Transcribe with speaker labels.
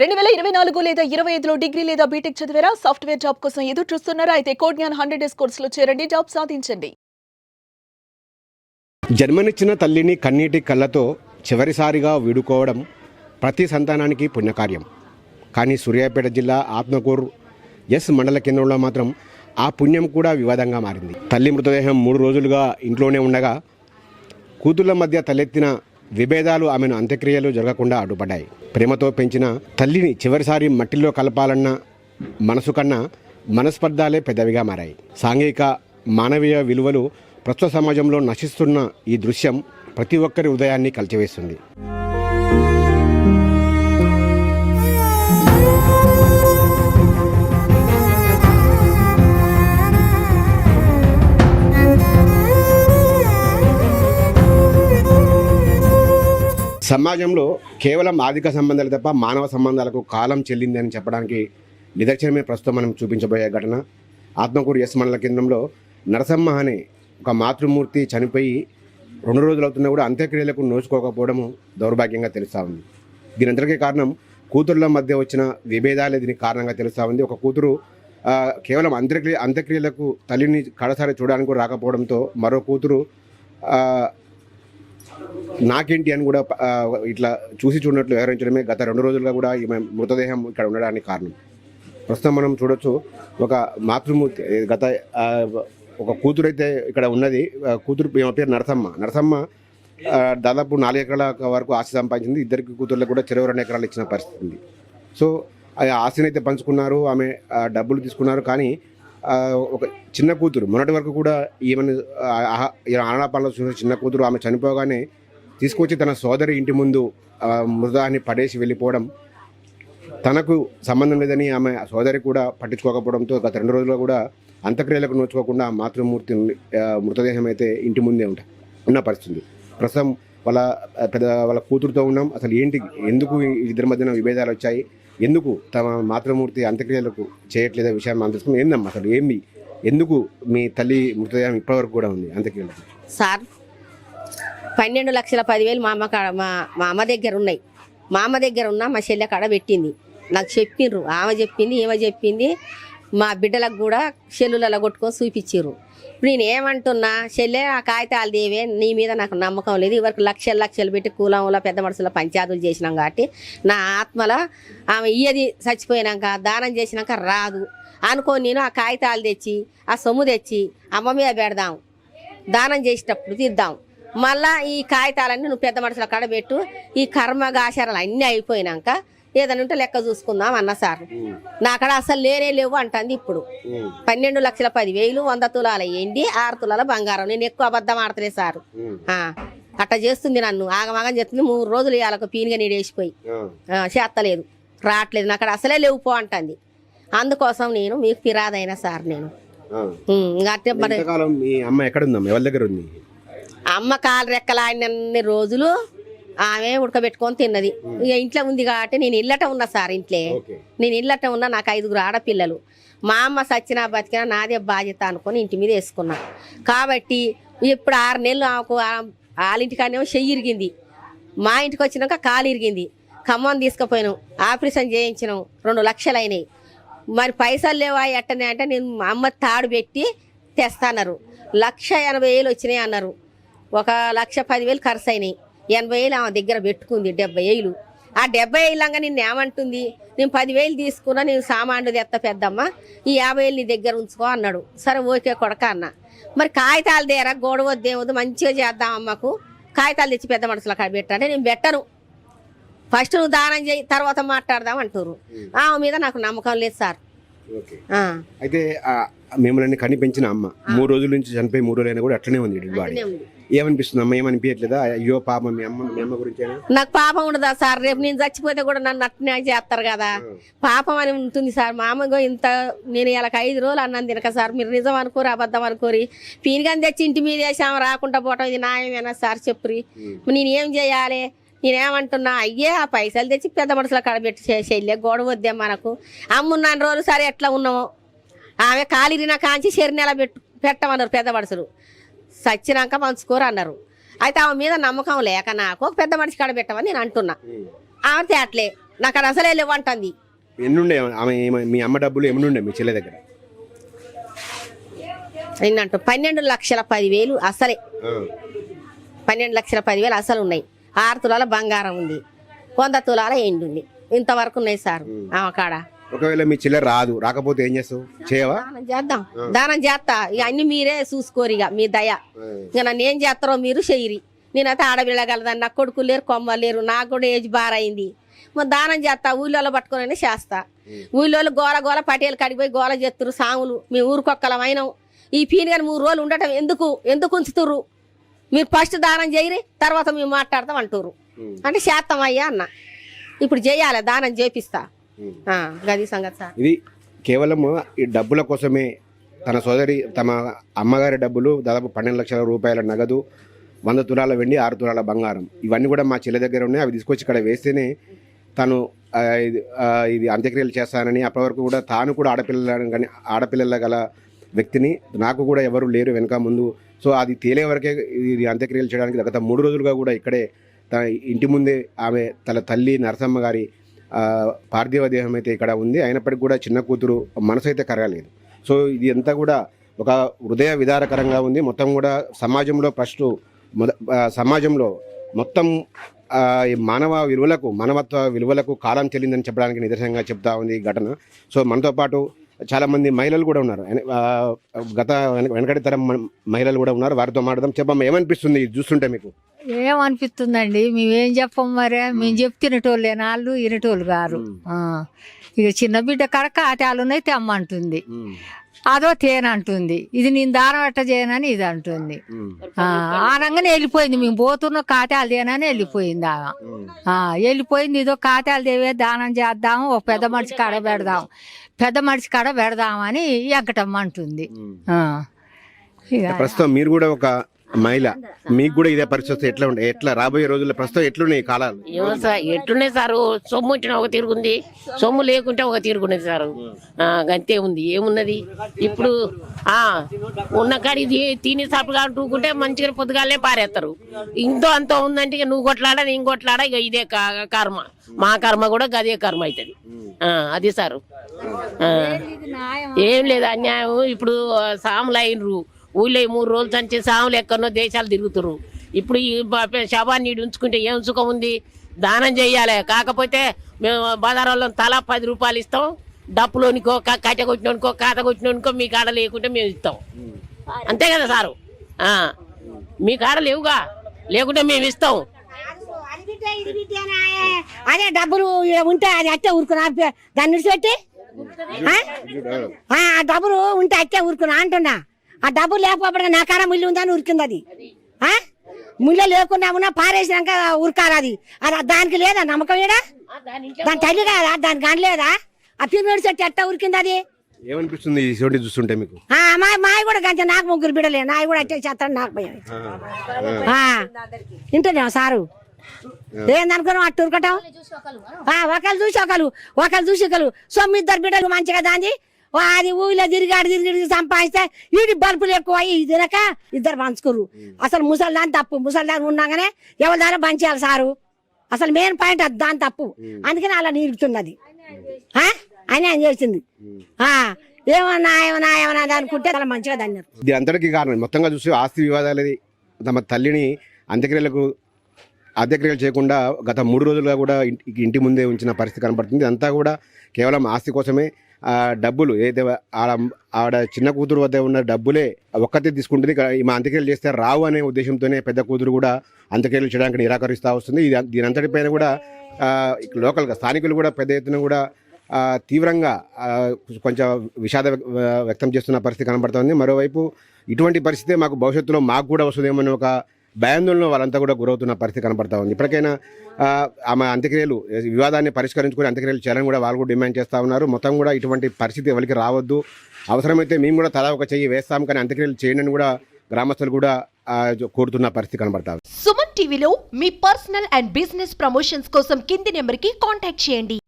Speaker 1: రెండు వేల ఇరవై నాలుగు లేదా ఇరవై ఐదులో డిగ్రీ లేదా బీటెక్ చదివారా? సాఫ్ట్వేర్ జాబ్ కోసం ఎదురు చూస్తున్నారా? అయితే కోడ్ జ్ఞాన్ హండ్రెడ్ డేస్ కోర్సులో చేరండి. జాబ్ సాధించండి.
Speaker 2: జన్మనిచ్చిన తల్లిని కన్నీటి కళ్ళతో చివరిసారిగా వీడుకోవడం ప్రతి సంతానానికి పుణ్యకార్యం. కానీ సూర్యాపేట జిల్లా ఆత్మకూరు ఎస్ మండల కేంద్రంలో మాత్రం ఆ పుణ్యం కూడా వివాదంగా మారింది. తల్లి మృతదేహం మూడు రోజులుగా ఇంట్లోనే ఉండగా కూతుళ్ళ మధ్య తలెత్తిన విభేదాలు ఆమెను అంత్యక్రియలు జరగకుండా అడ్డుపడ్డాయి. ప్రేమతో పెంచిన తల్లిని చివరిసారి మట్టిలో కలపాలన్న మనసు కన్నా మనస్పర్ధాలే పెద్దవిగా మారాయి. సాంఘిక మానవీయ విలువలు ప్రస్తుత సమాజంలో నశిస్తున్న ఈ దృశ్యం ప్రతి ఒక్కరి ఉదయాన్ని కలిచివేస్తుంది. సమాజంలో కేవలం ఆర్థిక సంబంధాలు తప్ప మానవ సంబంధాలకు కాలం చెల్లింది అని చెప్పడానికి నిదర్శనమే ప్రస్తుతం మనం చూపించబోయే ఘటన. ఆత్మకూరు ఎస్ మండల కేంద్రంలో నరసమ్మ అనే ఒక మాతృమూర్తి చనిపోయి రెండు రోజులు అవుతున్నా కూడా అంత్యక్రియలకు నోచుకోకపోవడము దౌర్భాగ్యంగా తెలుస్తూ ఉంది. దీని అందరికీ కారణం కూతుర్ల మధ్య వచ్చిన విభేదాలే దీనికి కారణంగా తెలుస్తూ ఉంది. ఒక కూతురు కేవలం అంత్యక్రియ అంత్యక్రియలకు తల్లిని కడసారి చూడడానికి రాకపోవడంతో మరో కూతురు నాకేంటి అని కూడా ఇట్లా చూసి చూడనట్లు వ్యవహరించడమే గత రెండు రోజులుగా కూడా ఈమె మృతదేహం ఇక్కడ ఉండడానికి కారణం. ప్రస్తుతం మనం చూడొచ్చు ఒక మాతృమూర్తి గత ఒక కూతురు అయితే ఇక్కడ ఉన్నది కూతురు ఈమె పేరు నరసమ్మ. నరసమ్మ దాదాపు నాలుగు ఎకరాల వరకు ఆస్తి సంపాదించింది ఇద్దరికి కూతుర్లకు కూడా చెరువు రెండు ఎకరాలు ఇచ్చిన పరిస్థితి ఉంది. సో ఆ ఆస్తిని అయితే పంచుకున్నారు ఆమె డబ్బులు తీసుకున్నారు కానీ ఒక చిన్న కూతురు మొన్నటి వరకు కూడా ఈమెను ఆనాపాలలో చూసిన చిన్న కూతురు ఆమె చనిపోగానే తీసుకొచ్చి తన సోదరి ఇంటి ముందు మృదాన్ని పడేసి వెళ్ళిపోవడం తనకు సంబంధం లేదని ఆమె సోదరి కూడా పట్టించుకోకపోవడంతో గత రెండు రోజుల్లో కూడా అంత్యక్రియలకు నోచుకోకుండా మాతృమూర్తి మృతదేహం అయితే ఇంటి ముందే ఉంటా ఉన్న పరిస్థితి. ప్రస్తుతం వాళ్ళ పెద్ద వాళ్ళ కూతురుతో ఉన్నాం. అసలు ఏంటి ఎందుకు ఇద్దరి మధ్యన విభేదాలు వచ్చాయి? ఎందుకు తమ మాతృమూర్తి అంత్యక్రియలకు చేయట్లేదే విషయం మనం తెలుసుకుని ఏందమ్మా అసలు ఏమి ఎందుకు మీ తల్లి మృతదేహం ఇప్పటివరకు కూడా ఉంది అంత్యక్రియలకు
Speaker 3: సార్? పన్నెండు లక్షల పదివేలు మా అమ్మ కాడ మా మా అమ్మ దగ్గర ఉన్నాయి. మా అమ్మ దగ్గర ఉన్న మా చెల్లె కాడ పెట్టింది. నాకు చెప్పిండ్రు ఆమె చెప్పింది ఈమె చెప్పింది. మా బిడ్డలకు కూడా సెల్లులలో కొట్టుకొని చూపించారు ఇప్పుడు నేను ఏమంటున్నా చెల్లె ఆ కాగితాలు దేవే నీ మీద నాకు నమ్మకం లేదు. ఇవరకు లక్షలు లక్షలు పెట్టి కూలంలో పెద్ద మనుషుల పంచాయతీలు చేసినాం కాబట్టి నా ఆత్మలో ఆమె ఇయ్యది చచ్చిపోయినాక దానం చేసినాక రాదు. అనుకో నేను ఆ కాగితాలు తెచ్చి ఆ సొమ్ము తెచ్చి అమ్మ మీద పెడదాం. దానం చేసేటప్పుడు తీద్దాం. మళ్ళా ఈ కాగితాలన్నీ నువ్వు పెద్ద మనుషుల కాడ పెట్టు. ఈ కర్మగాచారాలు అన్నీ అయిపోయినాక ఏదైనా ఉంటే లెక్క చూసుకుందాం అన్న సార్. నా కాడ అసలు లేనే లేవు అంటుంది ఇప్పుడు. పన్నెండు లక్షల పదివేలు వంద తులాల ఏంటి ఆరు తులాల బంగారం. నేను ఎక్కువ అబద్ధం ఆడతలే సార్. ఆ, అట్లా చేస్తుంది నన్ను. ఆగమాగం చేస్తుంది. మూడు రోజులు ఇవాళ పీనుగా నీడేసిపోయి చేస్తలేదు రావట్లేదు. నాకు అక్కడ అసలే లేవు పో అంటుంది. అందుకోసం నేను మీకు ఫిరాదైన సార్ నేను. ఇంకా అట్టే మరి
Speaker 2: మీ అమ్మ ఎక్కడుందమ్మా? ఎవరి దగ్గర ఉంది?
Speaker 3: అమ్మ కాలు రెక్కలాడినన్ని రోజులు ఆమె ఉడకబెట్టుకొని తిన్నది. ఇక ఇంట్లో ఉంది కాబట్టి నేను ఇల్లట ఉన్నా సార్ ఇంట్లో. నేను ఇల్లట ఉన్నా నాకు ఐదుగురు ఆడపిల్లలు. మా అమ్మ సచ్చినా బతికినా నాదే బాధ్యత అనుకొని ఇంటి మీద వేసుకున్నా. కాబట్టి ఇప్పుడు ఆరు నెలలు ఆమెకు వాళ్ళింటికాడనేమో చెయ్యి ఇరిగింది. మా ఇంటికి వచ్చినాక కాలు ఇరిగింది. ఖమ్మం తీసుకుపోయినాం. ఆపరేషన్ చేయించినాం. రెండు లక్షలు అయినాయి మరి పైసలు లేవా ఎట్టనే అంటే నేను అమ్మ తాడు పెట్టి తెస్తాన్నారు. లక్ష ఎనభై వేలు వచ్చినాయి అన్నారు. ఒక లక్ష పదివేలు ఖర్చు అయినాయి ఎనభై వేలు ఆమె దగ్గర పెట్టుకుంది డెబ్బై వేలు ఆ డెబ్బై వేలంగా నిన్ను ఏమంటుంది? నేను పదివేలు తీసుకున్నా నేను సామాన్లు తెత్త పెద్దమ్మ. ఈ యాభై వేలు నీ దగ్గర ఉంచుకో అన్నాడు. సరే ఓకే కొడక అన్న. మరి కాగితాలు దేరా? గొడవద్దేమొద్దు మంచిగా చేద్దాం అమ్మకు. కాగితాలు తెచ్చి పెద్ద మనుషుల కాడ పెట్టంటే నేను పెట్టను. ఫస్ట్ నువ్వు దానం చేయి తర్వాత మాట్లాడదాం అంటారు ఆమె మీద నాకు నమ్మకం లేదు సార్.
Speaker 2: అయితే మిమ్మల్ని కని పెంచిన అమ్మ మూడు రోజుల నుంచి చనిపోయి మూడు రోజులైనా కూడా అట్లనే ఉంది బాడీ. ఏమనిపిస్తుంది అమ్మ? ఏమనిపించట్లేదా? అయ్యో పాప మీ అమ్మ మీ అమ్మ గురించేనా
Speaker 3: నాకు పాపం ఉండదా సార్? రేపు నేను చచ్చిపోతే కూడా నన్ను అట్నే చేస్తారు కదా. పాపం అని ఉంటుంది సార్. మామూలుగా ఇంత నేను ఇలా ఐదు రోజులు అన్నాను తినక సార్. మీరు నిజం అనుకోరు అబద్ధం అనుకోరి. పీనిగాని తెచ్చి ఇంటి మీద వేసాము? రాకుండా పోవటం ఇది న్యాయమేనా సార్? చెప్పురి. నేను ఏం చేయాలి? నేనేమంటున్నా అయ్యే ఆ పైసలు తెచ్చి పెద్ద మనుషుల కడబెట్టి చెల్లె గొడవ వద్దే మనకు. అమ్మున్నాను రోజులు సరే ఎట్లా ఉన్నామో ఆమె కాలిరిన కాంచి నెల పెట్టు పెట్టమన్నారు పెద్ద మనుషులు. సచ్చినాక మంచుకోరు అన్నారు. అయితే ఆమె మీద నమ్మకం లేక నాకు ఒక పెద్ద మనిషి కాడ పెట్టమని నేను అంటున్నా. ఆమె తేట్లే నాకు అది అసలే లేవంటుంది
Speaker 2: ఎన్నుండే ఆమె మీ అమ్మ డబ్బులు ఎన్నుండే మీ చెల్లె దగ్గర?
Speaker 3: ఏంటంటే పన్నెండు లక్షల పదివేలు అసలే. పన్నెండు లక్షల పదివేలు అసలు ఉన్నాయి. ఆరు తులాల బంగారం ఉంది. వంద తులాల ఎండు ఉంది. ఇంతవరకు ఉన్నాయి సార్ ఆమె కాడ.
Speaker 2: ఒకవేళ మీ చెల్లె రాదు రాకపోతే ఏం చేస్తావు? చేయవా?
Speaker 3: దానం చేద్దాం. దానం చేస్తా. ఇక అన్ని మీరే చూసుకోరు ఇక మీ దయ. ఇక నన్ను ఏం చేస్తారో మీరు చెయ్యరి. నేనైతే ఆడపిల్లగలదాన్ని నా కొడుకు లేరు కొమ్మ లేరు నాకు కూడా ఏజ్ బార్ అయింది. మరి దానం చేస్తా ఊళ్ళో పట్టుకుని చేస్తా. ఊళ్ళో గోల గోల పటేలు కడిపోయి గోల చేస్తురు సాములు. మీ ఊరికొక్కలమైనాం ఈ పీని కానీ మూడు రోజులు ఉండటం ఎందుకు? ఎందుకు ఉంచుతుర్రు? మీరు ఫస్ట్ దానం చేయరి తర్వాత మేము మాట్లాడతాం అంటుర్రు. అంటే చేస్తాం అయ్యా అన్న. ఇప్పుడు చేయాలి దానం చేపిస్తా. గది సంగతి సార్.
Speaker 2: ఇది కేవలం ఈ డబ్బుల కోసమే తన సోదరి తమ అమ్మగారి డబ్బులు దాదాపు పన్నెండు లక్షల రూపాయల నగదు వంద తులాల వెండి ఆరు తులాల బంగారం. ఇవన్నీ కూడా మా చెల్లె దగ్గర ఉన్నాయి అవి తీసుకొచ్చి ఇక్కడ వేస్తేనే తను ఇది అంత్యక్రియలు చేస్తానని అప్పటి వరకు కూడా తాను కూడా ఆడపిల్లల కానీ ఆడపిల్లల గల వ్యక్తిని నాకు కూడా ఎవరు లేరు వెనక ముందు. సో అది తేలే వరకే ఇది అంత్యక్రియలు చేయడానికి గత మూడు రోజులుగా కూడా ఇక్కడే తన ఇంటి ముందే ఆమె తన తల్లి నరసమ్మ గారి పార్థివ దేహం అయితే ఇక్కడ ఉంది. అయినప్పటికీ కూడా చిన్న కూతురు మనసు అయితే కరగలేదు. సో ఇది అంతా కూడా ఒక హృదయ విదారకరంగా ఉంది. మొత్తం కూడా సమాజంలో ఫస్ట్ మొద సమాజంలో మొత్తం ఈ మానవ విలువలకు మానవత్వ విలువలకు కాలం చెల్లిందని చెప్పడానికి నిదర్శనంగా చెప్తా ఉంది ఈ ఘటన. సో మనతో పాటు చాలామంది మహిళలు కూడా ఉన్నారు. గత వెనక- వెనకటి తరం మహిళలు కూడా ఉన్నారు. వారితో మాట్లాడదాం. చెప్పమ్మా ఏమనిపిస్తుంది? చూస్తుంటే మీకు.
Speaker 4: ఏమనిపిస్తుందండి? మేమేం చెప్పం మరే? మేము. చెప్తినటోళ్ళే నాళ్ళు ఇనటోళ్ళు గారు. ఇక చిన్న బిడ్డ కాడ కాటాలు ఉన్నాయి తెమ్మంటుంది అదో తేనంటుంది. ఇది నేను దారం ఎట్ట చేయనని ఇది అంటుంది. ఆ, ఆ రంగానే వెళ్ళిపోయింది. మేము పోతున్న కాటాలు తేనని వెళ్ళిపోయింది ఆమె. ఆ, వెళ్ళిపోయింది. ఇదో కాటాలు దేవే దానం చేద్దాం ఒక పెద్ద మనిషి కాడ పెడదాం పెద్ద మనిషి కాడ పెడదామని వెంకటమ్మ అంటుంది.
Speaker 2: ప్రస్తుతం మీరు కూడా ఒక మహిళ మీకు కూడా ఇదే పరిస్థితి ఎట్లా ఉండే? ఎట్లా రాబోయే రోజుల్లో ప్రస్తుతం ఎట్లున్నాయి కాలాలు?
Speaker 5: ఏమో సార్? ఎట్లున్నాయి సారు? సొమ్ము ఉంచిన ఒక తిరుగుంది సొమ్ము లేకుంటే ఒక తిరుగున్నది సారు. ఆ, గంతే ఉంది. ఏమున్నది? ఇప్పుడు ఆ ఉన్న కాడి తి- తిని సప్పుగా అంటుకుంటే మంచిగా పొద్దుగాలే పారేస్తారు ఇంతో అంతో ఉందంటే ఇక నువ్వు కొట్లాడ నేను కొట్లాడ ఇక ఇదే కా- కర్మ. మా కర్మ కూడా గదే కర్మ అవుతుంది అది సారు. ఆ. ఏం లేదు అన్యాయం. ఇప్పుడు సాములు అయినరు. ఊళ్ళో మూడు రోజులు సంచి సాములు ఎక్కడనో దేశాలు తిరుగుతురు ఇప్పుడు ఈ శవాన్ని ఉంచుకుంటే ఏం సుఖం ఉంది? దానం చెయ్యాలి కాకపోతే మేము బజార్లో తలా పది రూపాయలు ఇస్తాం. డప్పులోనికో కట్టె కొట్టినోనికో కాత కొట్టినోనికో మీ కాడ లేకుంటే మేము ఇస్తాం. అంతే కదా సారు? ఆ. మీ కాడ లేవుగా? లేకుంటే మేము ఇస్తాం.
Speaker 6: అదే డబ్బులు ఉంటే అది అట్టే ఊరుకున్నా. దాన్ని విడిచిపెట్టి? ఆ? ఆ ఆ డబ్బులు ఉంటే అట్టే ఊరుకున్నా అంటున్నా. ఆ డబ్బులు లేకపోతే నా కాడ ముళ్ళు ఉందని ఉరికింది అది ఆ? ముళ్ళు లేకుండా ఉన్నా పారేసినాక ఉరకాలి అది? అది దానికి లేదా నమ్మకం ఏడా దాని తల్లి కాదా? దానికి అనలేదా ఆ పిమ్మడి చెట్టు ఎట్ట ఉరికింది అది
Speaker 2: ఏమనిపిస్తుంది ఈ చోటి చూస్తుంటే మీకు?
Speaker 6: ఆ మా మాయ కూడా గంట నాకు ముగ్గురు బిడలే నాయ కూడా అట్టే చేస్తాడు నాకు భయం. ఆ, వింటున్నాం సారు? ఏందనుకున్నాం అట్టు ఉరకటం? ఆ, ఒకళ్ళు చూసి ఒకళ్ళు ఒకళ్ళు చూసి ఒకళ్ళు. సొమ్మిద్దరు ఇద్దరు బిడ్డలు మంచిగా దాంది ఓ, అది ఊళ్ళో తిరిగాడు తిరిగి తిరిగి సంపాదిస్తే వీడి బల్బులు ఎక్కువ ఇది తినక ఇద్దరు పంచుకోరు అసలు ముసలిదాని తప్పు. ముసలిదాని ఉన్నాగానే ఎవరి దాని పంచేయాలి సారు? అసలు మెయిన్ పాయింట్ అది దాని తప్పు. అందుకని అలా నీరుతున్నది అని ఆయన చేసింది? ఏమన్నా ఏమన్నా ఏమన్నా అనుకుంటే చాలా మంచిగా దాన్ని
Speaker 2: ఇది అంతటికి కారణం. మొత్తంగా చూసి ఆస్తి వివాదాలది తమ తల్లిని అంత్యక్రియలకు అంత్యక్రియలు చేయకుండా గత మూడు రోజులుగా కూడా ఇంటి ముందే ఉంచిన పరిస్థితి కనబడుతుంది అంతా కూడా కేవలం ఆస్తి కోసమే. ఆ డబ్బులు ఏదైతే ఆడ ఆడ చిన్న కూతురు వద్ద ఉన్న డబ్బులే ఒక్కతే తీసుకుంటుంది. మా ఈమె అంత్యక్రియలు చేస్తే రావు అనే ఉద్దేశంతోనే పెద్ద కూతురు కూడా అంత్యక్రియలు చేయడానికి నిరాకరిస్తూ వస్తుంది. ఇది దీని అంతటిపైన కూడా లోకల్గా స్థానికులు కూడా పెద్ద ఎత్తున కూడా తీవ్రంగా కొంచెం విషాద వ్యక్- వ్యక్తం చేస్తున్న పరిస్థితి కనబడుతోంది మరోవైపు ఇటువంటి పరిస్థితి మాకు భవిష్యత్తులో మాకు కూడా వస్తుందేమో ఒక భయాందోళన వాళ్ళంతా కూడా గురవుతున్న పరిస్థితి కనబడతా ఉంది. ఇప్పటికైనా ఆమె అంత్యక్రియలు వివాదాన్ని పరిష్కరించుకొని అంత్యక్రియలు చేయాలని కూడా వాళ్ళు కూడా డిమాండ్ చేస్తూ ఉన్నారు. మొత్తం కూడా ఇటువంటి పరిస్థితి ఎవరికి రావద్దు. అవసరమైతే మేము కూడా తలా ఒక చెయ్యి వేస్తాం కానీ అంత్యక్రియలు చేయండి కూడా గ్రామస్తులు కూడా కోరుతున్న పరిస్థితి కనబడతా ఉంది.
Speaker 7: సుమన్ టీవీలో మీ పర్సనల్ అండ్ బిజినెస్ ప్రమోషన్స్ కోసం కింది నెంబర్కి కాంటాక్ట్ చేయండి.